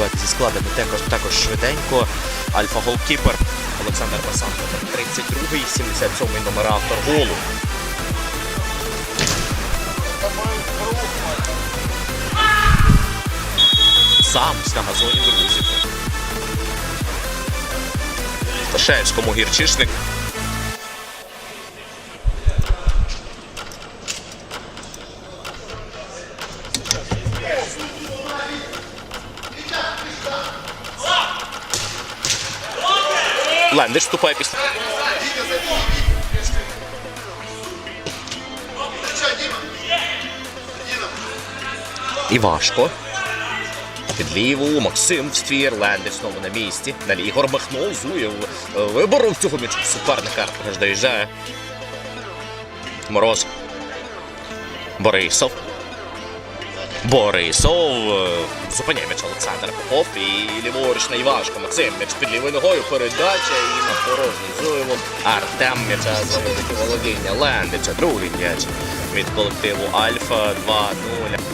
давайте зі складами також, також швиденько. Альфа голкіпер Олександр Басан, номер 32-й, 77-й номер автор голу. Сам на газоні друзів. Сташевському гірчишник. Лендиш вступає після. І важко. Під ліву Максим в ствір, Лендиш знову на місці. Далі Ігор Махнов, Зуєв е, виборов цього м'ячу суперника. Аж доїжджає. Мороз. Борисов. Борисов. Зупиняє м'яч Олександр Попов і ліворуч Івашко. Максим м'яч під лівою ногою. Передача і на порожній Зуєву. Артем м'яча за у володіння. Лендича. Другий м'яч від колективу Альфа 2-0.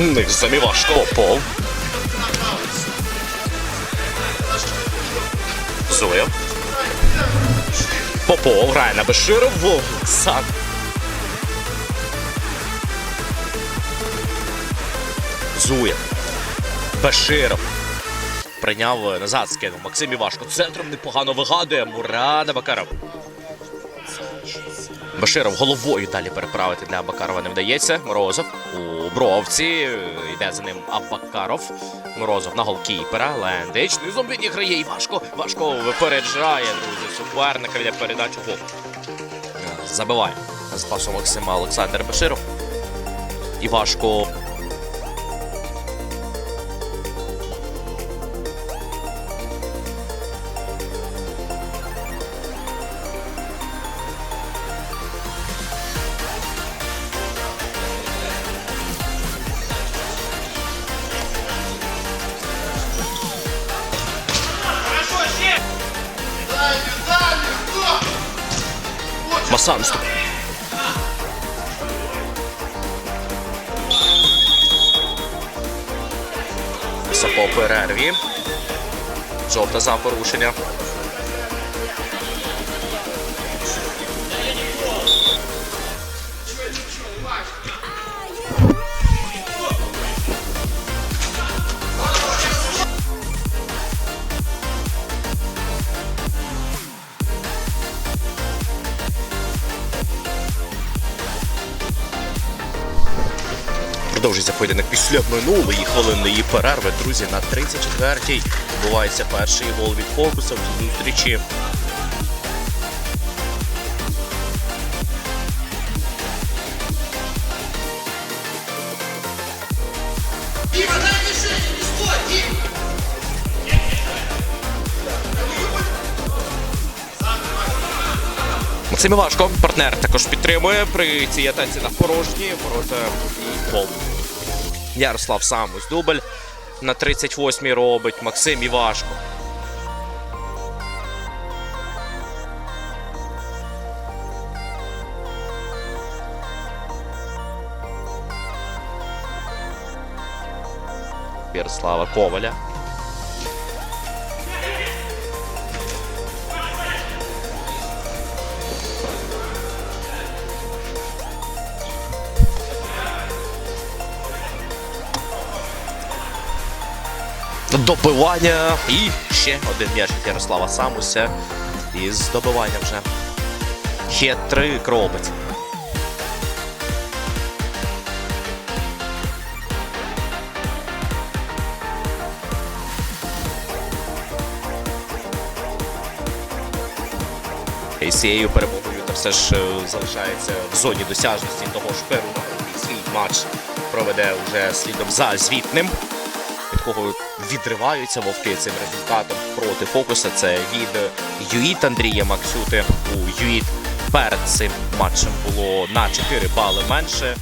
Них самі важко. Попов. Зуєв. Попов грає на Беширов. Сак. Зуєв. Беширов. Прийняв назад, скинув. Максим Івашко. Центром непогано вигадує. Мурада Бакаров. Баширов головою далі переправити для Абакарова не вдається. Морозов у бровці. Йде за ним Абакаров. Морозов на голкіпера. Лендич. Низом відіграє і важко. Важко випереджає, друзі. Суперника від передачу гол. Забиває. З Максима Олександр Баширов. І важко. Стоп. По перерві. Жовта за порушення. Продовжується поєдинок після минулої хвилинної перерви. Друзі, на 34-й відбувається перший гол від фокуса в зустрічі. Максим Івашко, партнер, також підтримує при цій атаці на порожні ворота і гол. Ярослав Самусь. дубль на 38-й робить. Максим Івашко. Ярослава Коваля. Добивання і ще один м'яч від Ярослава Самуся. І з добиванням вже. Хет-трик робить. І з цією перемогою та все ж е, залишається в зоні досяжності. Того ж Перу, свій матч проведе вже слідом за звітним від кого відриваються вовки цим результатом проти фокуса. Це від Юїт Андрія Максюти. У Юїт перед цим матчем було на 4 бали менше.